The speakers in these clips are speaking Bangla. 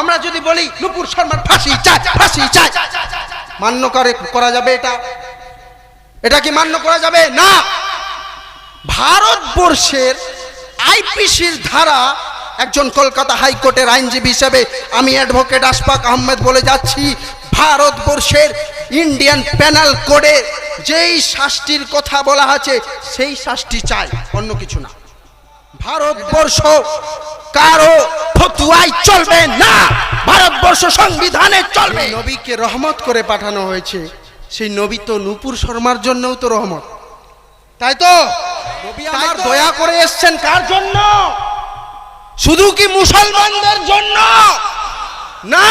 আমরা যদি বলি, নুপুর শর্মার ফাঁসি চাই ফাঁসি চাই। মান্য করে করা যাবে এটা? এটা কি মান্য করা যাবে? না। ভারতবর্ষের আইপিসির ধারা একজন কলকাতা হাইকোর্টের আইনজীবী হিসেবে আমি অ্যাডভোকেট আশফাক আহমেদ বলে যাচ্ছি, ভারতবর্ষের ইন্ডিয়ান প্যানাল কোডে যেই শাস্তির কথা বলা আছে, সেই শাস্তি চাই, অন্য কিছু না। ভারতবর্ষ কারও ফতুয়াই চলবে না। ভারতবর্ষ সংবিধানে চলবে। নবীকে রহমত করে পাঠানো হয়েছে। সেই নবী তো নূপুর শর্মার জন্যও তো রহমত। তাই তো? নবী আমার দয়া করে এসছেন কার জন্য? শুধু কি মুসলমানদের জন্য? না!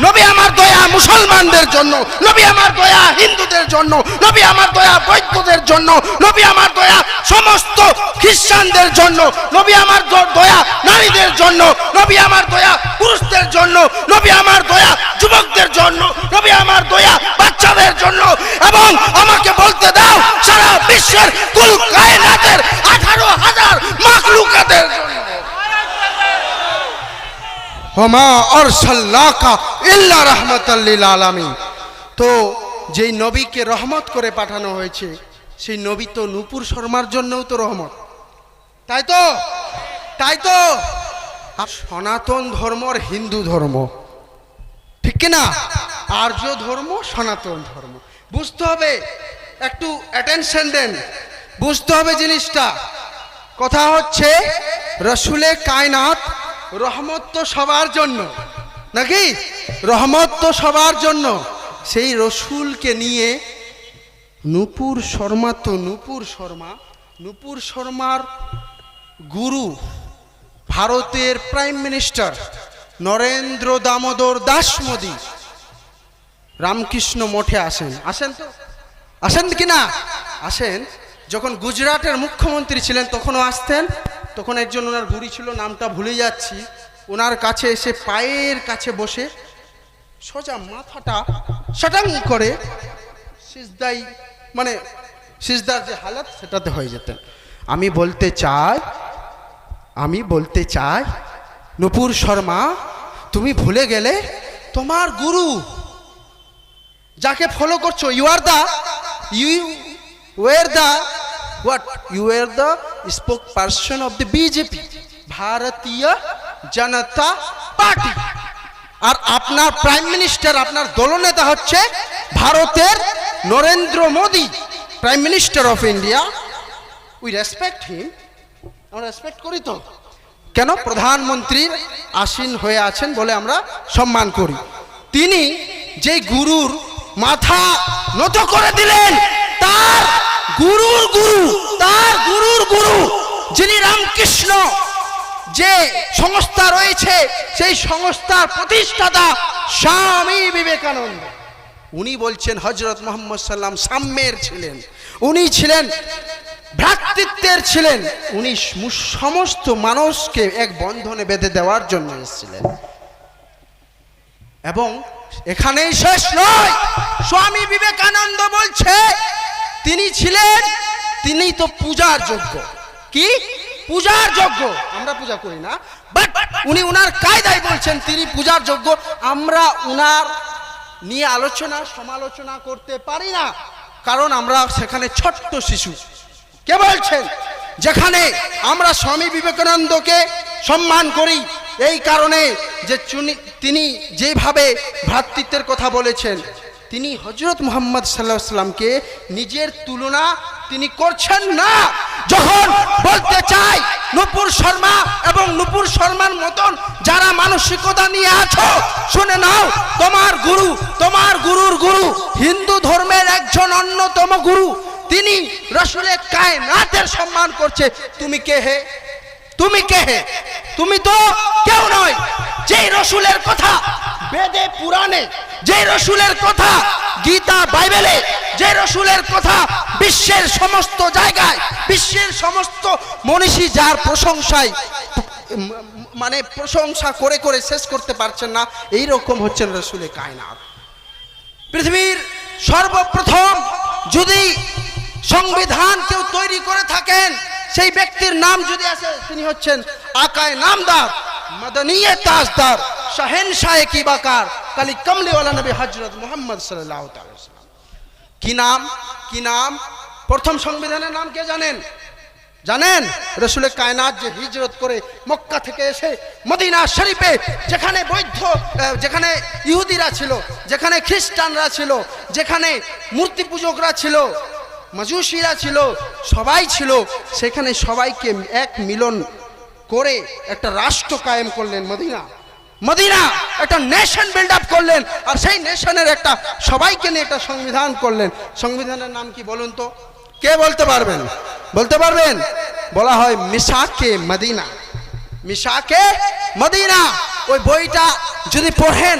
নবী আমার দয়া মুসলমানদের জন্য, নবী আমার দয়া হিন্দুদের জন্য, নবী আমার দয়া বৈদ্যদের জন্য, নবী আমার দয়া সমস্ত খ্রিস্টানদের জন্য, নবী আমার দয়া নারীদের জন্য, নবী আমার দয়া পুরুষদের জন্য, নবী আমার দয়া যুবকদের জন্য, নবী আমার দয়া বাচ্চাদের জন্য এবং আমাকে বলতে দাও, সারা বিশ্বের কুল হমা তো যেই নবীকে রহমত করে পাঠানো হয়েছে, সেই নবী তো নূপুর শর্মার জন্যও তো রহমত। তাই তো? তাই তো? আর সনাতন ধর্মর হিন্দু ধর্ম। ঠিক কি না আর্য ধর্ম, সনাতন ধর্ম। বুঝতে হবে, একটু অ্যাটেনশন দেন। বুঝতে হবে জিনিসটা। কথা হচ্ছে, রসুলে কায়নাত রহমত তো সবার জন্য। নাকি? রহমত তো সবার জন্য। সেই রসুলকে নিয়ে নূপুর শর্মা তো নূপুর শর্মা। নূপুর শর্মার গুরু ভারতের প্রাইম মিনিস্টার নরেন্দ্র দামোদর দাস মোদী। রামকৃষ্ণ মঠে আসেন। আসেন তো? আসেন কি না? আসেন। যখন গুজরাটের মুখ্যমন্ত্রী ছিলেন, তখনও আসতেন। তখন একজন ওনার গুরু ছিল, নামটা ভুলে যাচ্ছি। ওনার কাছে এসে পায়ের কাছে বসে সোজা মাথাটা সাটাং করে সিজদাই মানে সিজদার যে হালাত সেটাতে হয়ে যেতেন। আমি বলতে চাই, আমি বলতে চাই, নূপুর শর্মা, তুমি ভুলে গেলে তোমার গুরু যাকে ফলো করছ you are the you were the what you are the spoke person of the BJP Bharatiya Janata party আর আপনার প্রাইম মিনিস্টার আপনার দলনেতা হচ্ছে ভারতের Narendra Modi prime minister of India we respect him আমরা রেসপেক্ট করি তো। কেন? প্রধানমন্ত্রীর আসীন হয়ে আছেন বলে আমরা সম্মান করি। তিনি যে গুরুর মাথা নত করে দিলেন, তার গুরুর গুরু, তার গুরুর গুরু, যিনি রামকৃষ্ণ, যে সংস্থা রয়েছে, সেই সংস্থার প্রতিষ্ঠাতা স্বামী বিবেকানন্দ। উনি বলছেন হজরত মোহাম্মদ সাল্লাম সাম্যের ছিলেন। উনি ছিলেন ভ্রাতৃত্বের ছিলেন। উনি সমস্ত মানুষকে এক বন্ধনে বেঁধে দেওয়ার জন্য এসেছিলেন। এবং এখানেই শেষ নয়। স্বামী বিবেকানন্দ বলছে তিনি ছিলেন, তিনি তো পূজার যোগ্য। কি? পূজার যোগ্য। আমরা পূজা করি না। বাট উনি উনার কায়দায় বলছেন, তিনি পূজার যোগ্য। আমরা উনার নিয়ে আলোচনা, সমালোচনা করতে পারি না। কারণ আমরা সেখানে ছোট্ট শিশু। কে বলছেন? যেখানে আমরা স্বামী বিবেকানন্দকে সম্মান করি। এই কারণে যে তিনি যেভাবে ভ্রাতৃত্বের কথা বলেছেন তিনি হজরত মোহাম্মদ সাল্লাহ সাল্লামকে নিজের তুলনা তিনি করছেন না। যখন বলতে চাই, নুপুর শর্মা এবং নুপুর শর্মার মতন যারা মানসিকতা নিয়ে আছো, শুনে নাও, তোমার গুরু, তোমার গুরুর গুরু, হিন্দু ধর্মের একজন অন্যতম গুরু, তিনি রসুলের কায়নাতের সম্মান করছে। তুমি কে হে? তুমি কে হে? তুমি তো কেউ নয়, যেই রসুলের কথা বেদে পুরাণে যে রসুলের কথা গীতা বাইবেলে, যে রসুলের কথা বিশ্বের সমস্ত জায়গায়, বিশ্বের সমস্ত মনীষী যার প্রশংসায় মানে প্রশংসা করে করে শেষ করতে পারছেন না, এই রকম হচ্ছেন রসুলের কায়নাত। পৃথিবীর সর্বপ্রথম যদি সংবিধান কেউ তৈরি করে থাকেন, সেই ব্যক্তির নাম যদি আসে, তিনি হচ্ছেন আকায় নামদার, মদনীয় তাজদার। শাহেনশাহ কি বাকার? কালি কমলিওয়ালা নবী হজরত মোহাম্মদ সাল্লাহ কি নাম? কি নাম? প্রথম সংবিধানের নাম কে জানেন? জানেন? রসুল কায়নাত যে হিজরত করে মক্কা থেকে এসে মদিনা শরীফে যেখানে বৈধ যেখানে ইহুদিরা ছিল, যেখানে খ্রিস্টানরা ছিল, যেখানে মূর্তি পূজকরা ছিল, মজুসিরা ছিল, সবাই ছিল, সেখানে সবাইকে এক মিলন করে একটা রাষ্ট্র কায়েম করলেন মদিনা। মদিনা, একটা নেশন বিল্ড আপ করলেন, আর সেই নেশনের একটা সবাইকে নিয়ে একটা সংবিধান করলেন। সংবিধানের নাম কি বলুন তো? কে বলতে পারবেন? বলতে পারবেন? বলা হয় মিশাকে মদিনা। মিশাকে মদিনা। ওই বইটা যদি পড়েন,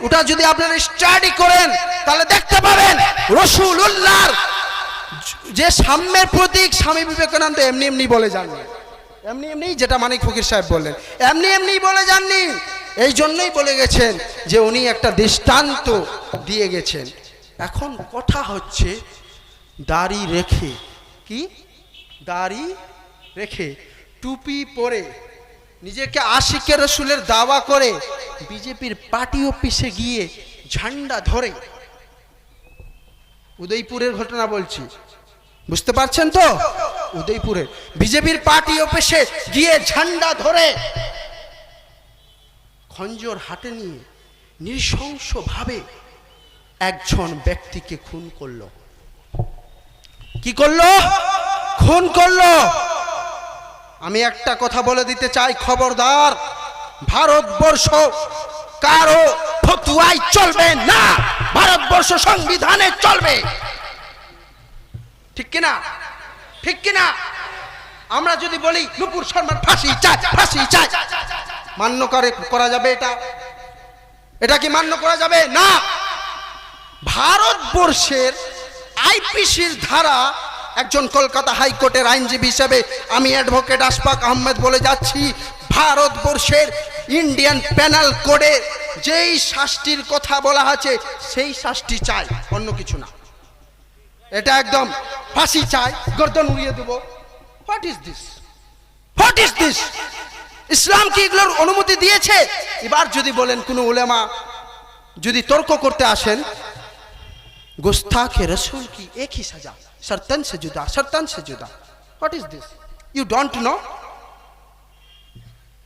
ওটা যদি আপনারা স্টাডি করেন, তাহলে দেখতে পাবেন রসুল উল্লাহর যে সাম্যের প্রতীক স্বামী বিবেকানন্দ এমনি এমনি বলে যাননি। এমনি এমনি যেটা মানিক ফকির সাহেব বললেন। এমনি এমনি বলে যাননি। এই জন্যই বলে গেছেন যে উনি একটা দৃষ্টান্ত দিয়ে গেছেন। এখন কথা হচ্ছে দাড়ি রেখে। কি? দাড়ি রেখে। টুপি পরে। নিজেকে আশিকে রসুলের দাওয়া করে বিজেপির পার্টি অফিসে গিয়ে ঝান্ডা ধরে। উদয়পুরের ঘটনা বলছি। বুঝতে পারছেন তো? উদয়পুরে। বিজেপির পার্টি অফিসে গিয়ে ঝান্ডা ধরে। খঞ্জর হাতে নিয়ে নৃশংসভাবে একজন ব্যক্তিকে খুন করল। কি করল? খুন করল। আমি একটা কথা বলে দিতে চাই, খবরদার। ভারতবর্ষ কারও ফতুয়াই চলবে না। ভারতবর্ষ সংবিধানে চলবে। ঠিক কিনা? ঠিক কিনা? আমরা যদি বলি নুপুর শর্মার ফাঁসি চাই ফাঁসি চাই। মান্য করে করা যাবে এটা? এটা কি মান্য করা যাবে? না। ভারতবর্ষের আইপিসির ধারা একজন কলকাতা হাইকোর্টের আইনজীবী হিসেবে আমি অ্যাডভোকেট আশফাক আহমেদ বলে যাচ্ছি। ভারতবর্ষের ইন্ডিয়ান প্যানাল কোডে যেই শাস্তির কথা বলা আছে, সেই শাস্তি চাই, অন্য কিছু না। এটা একদম ফাঁসি চাই। গর্দন উড়িয়ে দেবো। What is this what is this Islam কি এগুলোর অনুমতি দিয়েছে? এবার যদি বলেন কোনো উলেমা, যদি তর্ক করতে আসেন, গোস্তাখে রসুল কি একই সাজা? সরতন সে জুদা সরতন সে জুদা what is this you don't know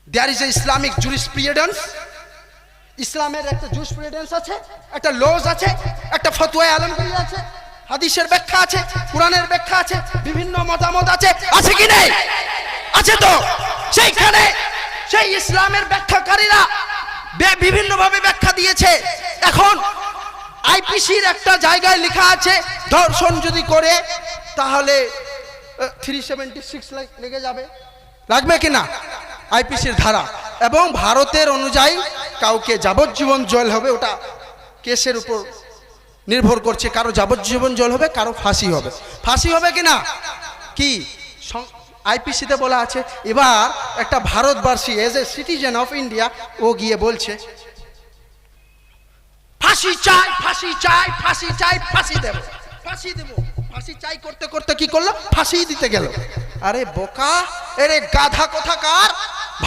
there is a Islamic jurisprudence ইসলামের একটা জুস জুরিসপ্রিয়েডেন্স আছে, একটা লজ আছে, একটা ফতুয়া আলমগীর আছে, হাদিসের ব্যাখ্যা আছে, কোরআনের ব্যাখ্যা আছে, বিভিন্ন মতামত আছে। আছে কি নেই? আছে তো? সেইখানে সেই ইসলামের ব্যাখ্যাকারীরা বিভিন্ন ভাবে ব্যাখ্যা দিয়েছে। এখন আইপিসির একটা জায়গায় লেখা আছে ধর্ষণ যদি করে, তাহলে থ্রি সেভেন্টি সিক্স লেগে যাবে। লাগবে কি না? আইপিসির ধারা। এবং ভারতের অনুযায়ী কাউকে যাবজ্জীবন জল হবে, ওটা কেসের উপর নির্ভর করছে কারও যাবজ্জীবন জল হবে, কারও ফাঁসি হবে। ফাঁসি হবে কি না? কি? আইপিসিতে বলা আছে, এবার একটা ভারতবাসী as a citizen of India ও গিয়ে বলছে, ফাঁসি চাই ফাঁসি চাই ফাঁসি চাই, ফাঁসি দেব ফাঁসি দেব। ফাঁসি চাই করতে করতে কি করল? ফাঁসি দিতে গেল। আরে বোকা, এরে গাধা কোথাকার?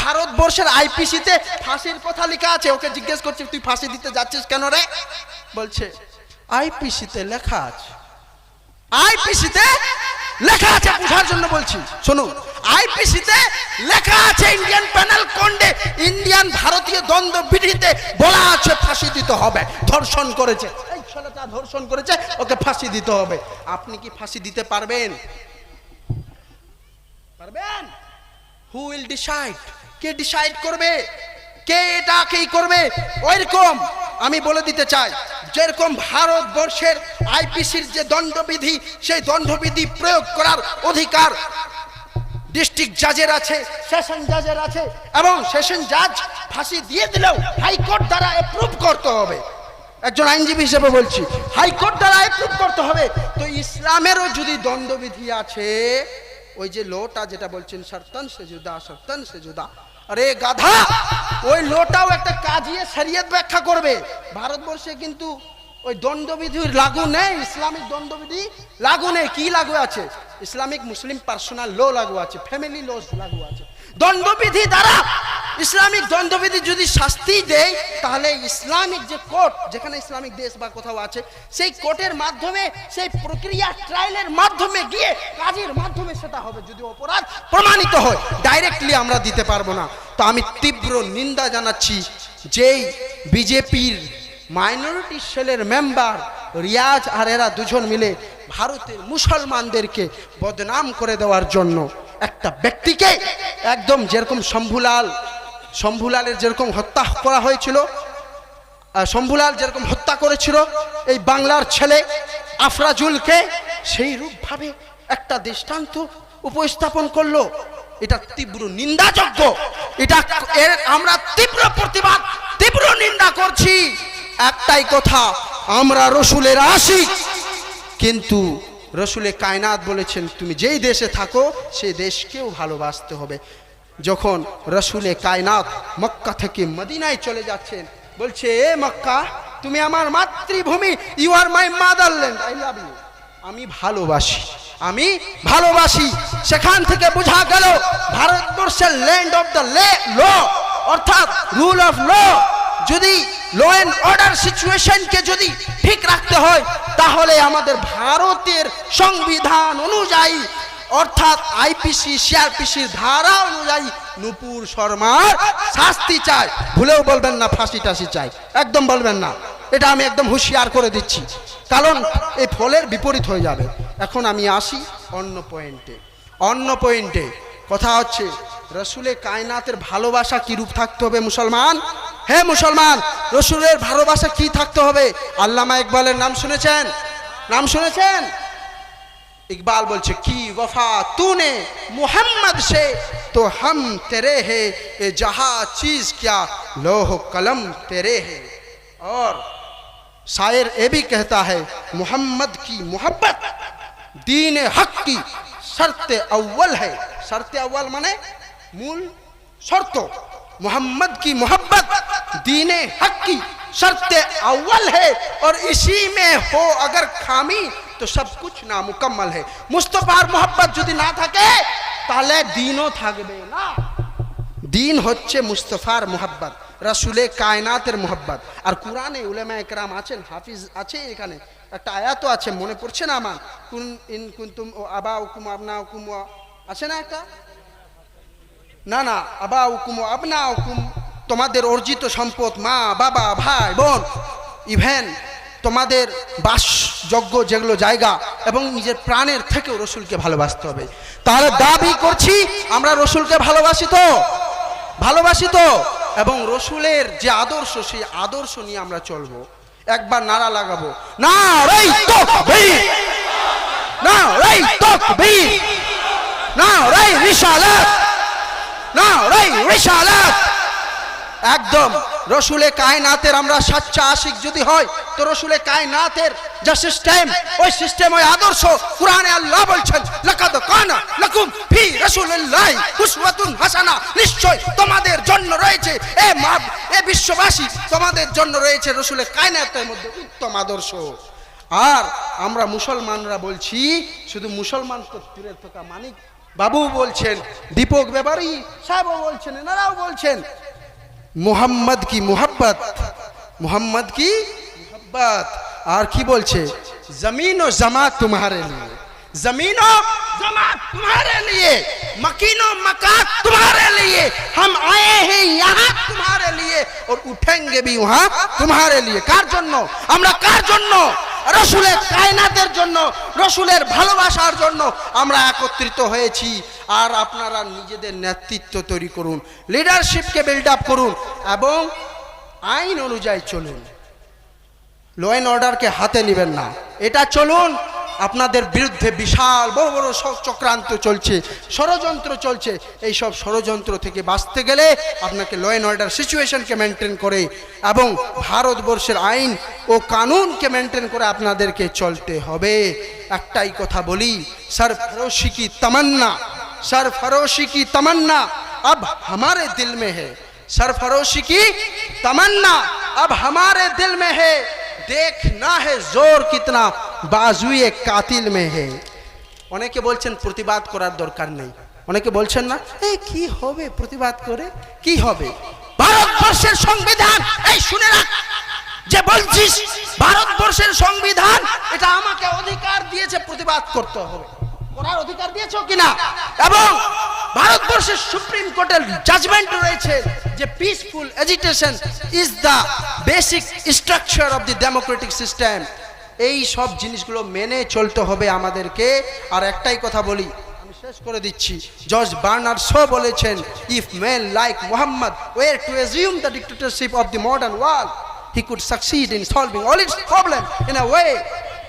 ভারতবর্ষের আইপিসিতে ফাঁসির কথা লেখা আছে, ওকে জিজ্ঞেস করছি, তুই ফাঁসি দিতে যাচ্ছিস কেন রে? বলছে, আইপিসিতে লেখা আছে। আইপিসিতে? লেখা আছে, বোঝার জন্য বলছি। শুনুন আইপিসিতে লেখা আছে ইন্ডিয়ান প্যানেল কোন্ডে ইন্ডিয়ান ভারতীয় দ্বন্দ্ব বিধিতে বলা আছে, ফাঁসি দিতে হবে। ধর্ষণ করেছে। ধর্ষণ করেছে, ওকে ফাঁসি দিতে হবে। আপনি কি ফাঁসি দিতে পারবেন? পারবেন? হু উইল ডিসাইড কে ডিসাইড করবে? কে এটা কেই করবে? ওইরকম। আমি বলে দিতে চাই। যেরকম ভারতবর্ষের আইপিসির যে দণ্ডবিধি, সেই দণ্ডবিধি প্রয়োগ করার অধিকার ডিস্ট্রিক্ট জাজের আছে, সেশন জাজের আছে, এবং সেশন জাজ ফাঁসি দিয়ে দিলেও হাইকোর্ট দ্বারা অ্যাপ্রুভ করতে হবে। একজন আইনজীবী হিসেবে বলছি, হাইকোর্ট দ্বারা অ্যাপ্রুভ করতে হবে। তো ইসলামেরও যদি দণ্ডবিধি আছে, ওই যে লোটা যেটা বলছেন সর্তন সে জুদা সর্তন সে জুদা আরে গাধা, ওই লোটাও একটা কাজিয়ে শরিয়ত ব্যাখ্যা করবে। ভারতবর্ষে কিন্তু ওই দণ্ডবিধি লাগু নেই, ইসলামিক দণ্ডবিধি লাগু নেই। কি লাগু আছে? ইসলামিক মুসলিম পার্সোনাল ল লাগু আছে, ফ্যামিলি লো লাগু আছে। দণ্ডবিধি দ্বারা ইসলামিক দ্বন্দ্ববিধি যদি শাস্তি দেয়, তাহলে ইসলামিক যে কোর্ট, যেখানে ইসলামিক দেশ বা কোথাও আছে, সেই কোর্টের মাধ্যমে, সেই প্রক্রিয়া ট্রায়ালের মাধ্যমে গিয়ে কাজের মাধ্যমে সেটা হবে, যদি অপরাধ প্রমাণিত হয় ডাইরেক্টলি আমরা দিতে পারব না। তো আমি তীব্র নিন্দা জানাচ্ছি, যেই বিজেপির মাইনরিটি সেলের মেম্বার রিয়াজ আর এরা দুজন মিলে ভারতের মুসলমানদেরকে বদনাম করে দেওয়ার জন্য একটা ব্যক্তিকে একদম যেরকম শম্ভুলাল শম্ভুলালের যেরকম হত্যা করা হয়েছিল শম্ভুলাল যেরকম হত্যা করেছিল, এই বাংলার ছেলে আফরাজুলকে সেই রূপভাবে একটা দৃষ্টান্ত উপস্থাপন করল। এটা তীব্র নিন্দাযোগ্য এটা এর আমরা তীব্র প্রতিবাদ, তীব্র নিন্দা করছি। একটাই কথা, আমরা রসুলের আশিক। কিন্তু রসুলে কায়নাত বলেছেন, তুমি যেই দেশে থাকো সেই দেশকেও ভালোবাসতে হবে। যখন রসুলে কায়নাত মক্কা থেকে মদিনায় চলে যাচ্ছেন, বলছে, এ মক্কা, তুমি আমার মাতৃভূমি you are my motherland I love you আমি ভালোবাসি আমি ভালোবাসি। সেখান থেকে বোঝা গেল, ভারতবর্ষের ল্যান্ড অফ দ্য ল অর্থাৎ রুল অফ ল যদি ল অ্যান্ড অর্ডার সিচুয়েশনকে যদি ঠিক রাখতে হয়, তাহলে আমাদের ভারতের সংবিধান অনুযায়ী অর্থাৎ আইপিসি সিআরপিসির ধারা অনুযায়ী নুপুর শর্মার শাস্তি চাই। ভুলেও বলবেন না ফাঁসি টাসি চাই। একদম বলবেন না। এটা আমি একদম হুঁশিয়ার করে দিচ্ছি। কারণ এই ফলের বিপরীত হয়ে যাবে। এখন আমি আসি অন্য পয়েন্টে অন্য পয়েন্টে কথা হচ্ছে, রসুলে কায়নাতের ভালোবাসা কি রূপ থাকতে হবে মুসলমান? হে মুসলমান, রসুলের ভালোবাসা কি থাকতে হবে? আল্লামা ইকবালের নাম শুনেছেন? নাম শুনেছেন? इकबाल बोलছে কি वफा तूने मोहम्मद से? तो हम तेरे है ये जहाँ चीज़ क्या? लोह कलम तेरे है। और शायर ये भी कहता है, मोहम्मद की मोहब्बत, दीन हक की शर्त अव्वल है। शर्त अव्वल माने मूल शर्त। मोहम्मद की मोहब्बत, दीन हक की शर्त अव्वल है और इसी में हो अगर खामी তো সব কিছু না মুকম্মল হে মুস্তফার মোহব্বত যদি না থাকে, তাহলে দিনও থাকবে না। দিন হচ্ছে মুস্তফার মোহব্বত রাসুলে কায়নাতের মোহব্বত আর কোরআনে উলেমা একরাম আছেন, হাফিজ আছে এখানে। একটা আয়াতও আছে, মনে পড়ছে না আমার? কুন ইন কুন্তুম ও আবা হুকুম আবনা হুকুম আছে না একটা? না না আবা হুকুম আবনা হুকুম তোমাদের অর্জিত সম্পদ মা, বাবা, ভাই, বোন, ইভেন তোমাদের বাসযোগ্য যেগুলো জায়গা এবং নিজের প্রাণের থেকেও রসুলকে ভালোবাসতে হবে। তাহলে দাবি করছি, আমরা রসুলকে ভালোবাসি তো? ভালোবাসি তো? এবং রসুলের যে আদর্শ, সেই আদর্শ নিয়ে আমরা চলবো। একবার নাড়া লাগাবো। না রেই না রেই না রেই না একদম, রসুলে কায়নাতের আমরা সাচ্চা আশিক যদি হয় তো রসুলে কায়নাতের যা সিস্টেম ওই সিস্টেম ওই আদর্শ, কোরআনে আল্লাহ বলছেন, লাকাদ কানা লাকুম ফি উসওয়াতুন হাসানা। নিশ্চয় তোমাদের জন্য রয়েছে, এ মা, এ বিশ্ববাসী, তোমাদের জন্য রয়েছে মধ্যে উত্তম আদর্শ। আর আমরা মুসলমানরা বলছি, শুধু মুসলমান তো দূরের থাকা মানিক। বাবু বলছেন, দীপক ব্যাপারী, সাহেবও বলছেন, এনারাও বলছেন, মোহাম্মদ কি মোহব্বত? মোহাম্মদ কি বাত। আর কি বলছে? জমিন ও জমা তোমারে লিয়ে জমিন ও জমা তোমার লিয়ে মকিন ও মকা তোমারে লিয়ে হাম আয়ে হ্যাঁ ইহা লিয়ে ওর উঠেঙ্গে ভি উহা তোমারে লিয়ে কার জন্য? আমরা কার জন্য? রসুলের কায়নাতের জন্য, রসুলের ভালোবাসার জন্য আমরা একত্রিত হয়েছি। আর আপনারা নিজেদের নেতৃত্ব তৈরি করুন লিডারশিপকে বিল্ড আপ করুন, এবং আইন অনুযায়ী চলুন। ল অ্যান্ড অর্ডারকে হাতে নেবেন না এটা চলুন আপনাদের বিরুদ্ধে বিশাল বড় বড় সব চক্রান্ত চলছে ষড়যন্ত্র চলছে এই সব ষড়যন্ত্র থেকে বাঁচতে গেলে আপনাকে ল অ্যান্ড অর্ডার সিচুয়েশনকে মেনটেন করে এবং ভারতবর্ষের আইন ও কানুনকে মেনটেন করে আপনাদেরকে চলতে হবে একটাই কথা বলি সরফরোশি কি তমন্না सरफरोशी की तमन्ना अब हमारे दिल में है सरफरोशी की तमन्ना अब हमारे दिल में है দেখনা হে জোর কিতনা বাজুয়ে কাতিল মে হে অনেকে বলছেন, প্রতিবাদ করার দরকার নেই। অনেকে বলছেন না এই কি হবে? প্রতিবাদ করে কি হবে? ভারতবর্ষের সংবিধান, এই শুনে রাখ, যে বলছিস, ভারতবর্ষের সংবিধান, এটা আমাকে অধিকার দিয়েছে, প্রতিবাদ করতে হবে। করার অধিকার দিয়েছ কিনা? এবং ভারতবর্ষের সুপ্রিম কোর্টের জাজমেন্ট রয়েছে যে peaceful agitation is the basic structure of the democratic system এই সব জিনিসগুলো মেনে চলতে হবে আমাদেরকে। আর একটাই কথা বলি, আমি শেষ করে দিচ্ছি। জর্জ বার্নার শো বলেছেন if men like Muhammad were to assume the dictatorship of the modern world he could succeed in solving all its problem in a way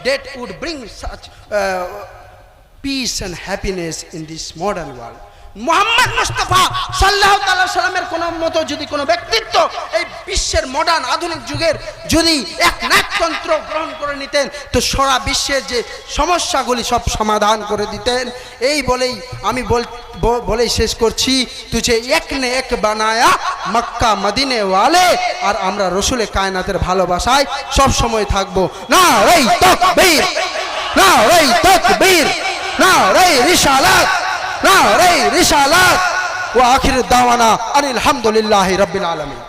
that would bring such peace and happiness in this modern world Muhammad Mustafa সাল্লাহ তাল্লাহ সাল্লামের কোনো মতো যদি কোনো বিশ্বের মডার্ন আধুনিক যুগের যদি এক নাকতন্ত্র গ্রহণ করে নিতেন, তো সারা বিশ্বের যে সমস্যাগুলি সব সমাধান করে দিতেন। এই বলেই আমি বল বলেই শেষ করছি। তুঝে এক নে এক বানায়া মক্কা মদিনে ওয়ালে, আর আমরা রসুলে কায়নাতের ভালোবাসায় সব সময় থাকব। না এই তকবীর, না এই তকবীর, না রে রিসালাত না রে রিসালাত ওয়া আখির দাওয়ানা আনিল হামদুলিল্লাহি রাব্বিল আলামিন।